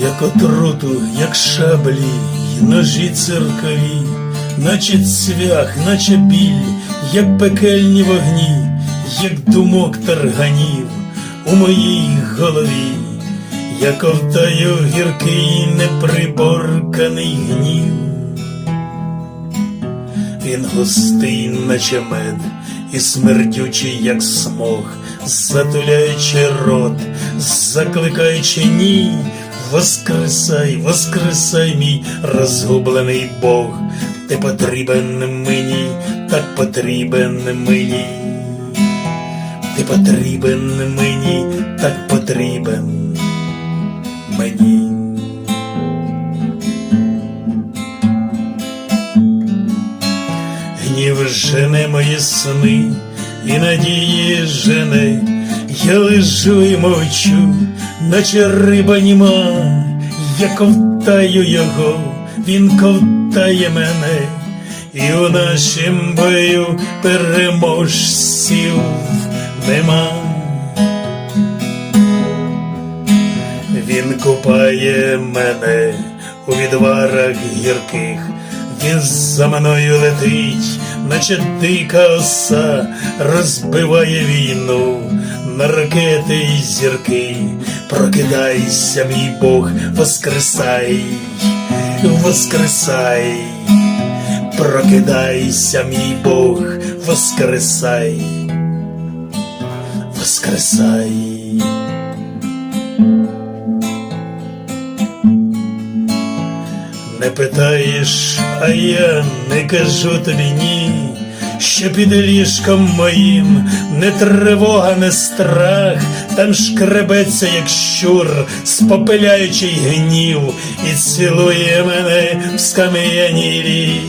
як отруту, як шаблі, й ножі циркові, наче цвях, наче біль, як пекельні вогні, як думок тарганів у моїй голові, я ковтаю гіркий неприборканий гнів. Він густий, наче мед, і смердючий, як смог, затуляючи рот, закликаючи ні, воскресай, воскресай, мій розгублений Бог, ти потрібен мені, так потрібен мені, ти потрібен мені, так потрібен мені. Гнів жене мої сни і надії жене, я лежу і мовчу, наче риба німа, я ковтаю його, він ковтає мене, і у нашім бою переможців нема. Він купає мене у відварах гірких, він за мною летить, наче дика оса, розбиває війну на ракети й зірки. Прокидайся, мій Бог, воскресай, воскресай, прокидайся, мій Бог, воскресай, воскресай. Не питаєш, а я не кажу тобі ні, що під ліжком моїм не тривога, не страх, там шкребеться, як щур, спопиляючий гнів, і цілує мене в скам'янілі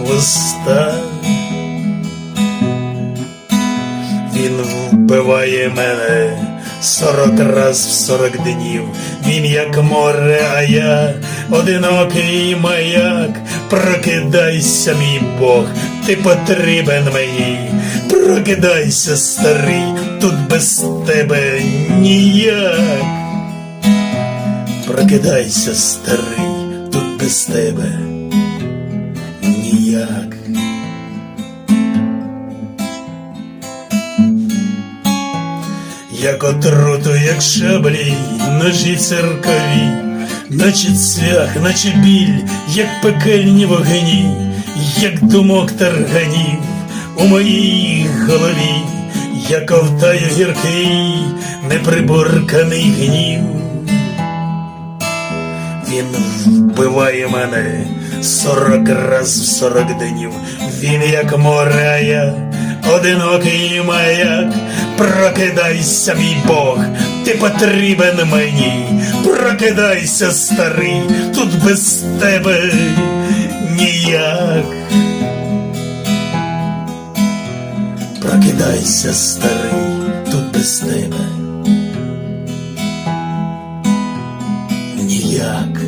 вуста. Він вбиває мене сорок раз в сорок днів. Він як море, а я одинокий маяк. Прокидайся, мій Бог, ти потрібен мені. Прокидайся, старий, тут без тебе ніяк. Прокидайся, старий, тут без тебе ніяк. як отруту, як шаблі, ножі церкові, наче цвях, наче біль, як пекельні вогні, як думок тарганів у моїй голові, я ковтаю гіркий, неприборканий гнів. Він вбиває мене сорок раз в сорок днів. Він як море, а я одинокий маяк. Прокидайся, мій Бог, ти потрібен мені. Прокидайся, старий, тут без тебе ніяк. Прокидайся, старий, тут без тебе ніяк.